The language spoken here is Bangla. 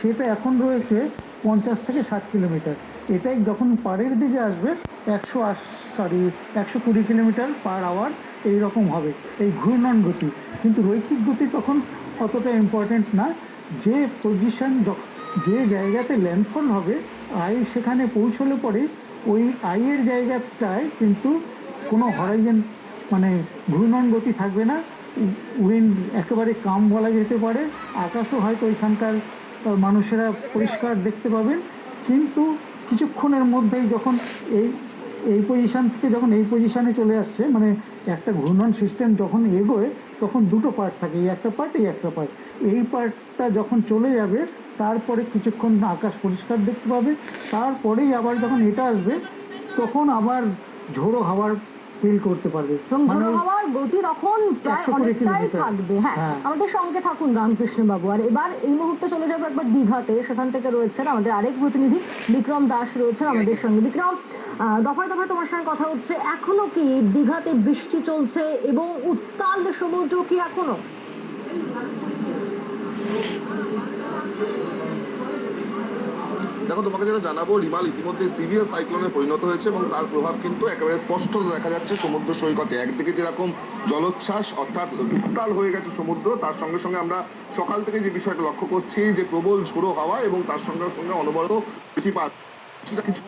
সেটা এখন রয়েছে পঞ্চাশ থেকে ষাট কিলোমিটার। এটাই যখন পাড়ের দিকে আসবে, একশো আশ সরি একশো কুড়ি কিলোমিটার পার আওয়ার এইরকম হবে, এই ঘূর্ণন গতি। কিন্তু রৈখিক গতি তখন অতটা ইম্পর্ট্যান্ট না। যে পজিশন যে জায়গাতে ল্যান্ডফল হবে আই সেখানে পৌঁছলে পরে ওই আইয়ের জায়গাটায় কিন্তু কোনো হরাইজেন মানে ঘূর্ণন গতি থাকবে না। উইন্ড একেবারে কাম বলা যেতে পারে। আকাশও হয়তো ওইখানকার মানুষেরা পরিষ্কার দেখতে পাবেন। কিন্তু কিছুক্ষণের মধ্যেই যখন এই এই পজিশন থেকে যখন এই পজিশনে চলে আসছে মানে একটা ঘূর্ণন সিস্টেম যখন এগোয়, তখন দুটো পার্ট থাকে, এই একটা পার্ট এই একটা পার্ট এই পার্টটা যখন চলে যাবে, তারপরে কিছুক্ষণ আকাশ পরিষ্কার দেখতে পাবে। তারপরেই আবার যখন এটা আসবে, তখন আবার ঝোড়ো হাওয়ার ফিল করতে পারবে। এবং মানে হাওয়ার গতি তখন প্রায় অনেকটাই থাকবে। হ্যাঁ হ্যাঁ। আমাদের সঙ্গে থাকুন রামকৃষ্ণ বাবু আর এবার এই মুহূর্তে চলে যাব একবার দীঘাতে। সেখান থেকে রয়েছেন আমাদের আরেক প্রতিনিধি বিক্রম দাস রয়েছেন আমাদের সঙ্গে। বিক্রম আহ, দফায় দফায় তোমার সঙ্গে কথা হচ্ছে। এখনও কি দীঘাতে বৃষ্টি চলছে এবং উত্তাল সমুদ্র কি এখনও? দেখো, তোমাকে যেটা জানাব, রিমাল ইতিমধ্যে সিভিয়ার সাইক্লোনে পরিণত হয়েছে এবং তার প্রভাব কিন্তু একেবারে স্পষ্ট দেখা যাচ্ছে সমুদ্র সৈকতে। একদিকে যেরকম জলোচ্ছ্বাস, অর্থাৎ উত্তাল হয়ে গেছে সমুদ্র, তার সঙ্গে সঙ্গে আমরা সকাল থেকে যে বিষয়টা লক্ষ্য করছি, যে প্রবল ঝোড়ো হাওয়া এবং তার সঙ্গে সঙ্গে অনবরত বৃষ্টিপাত। সেটা কিছু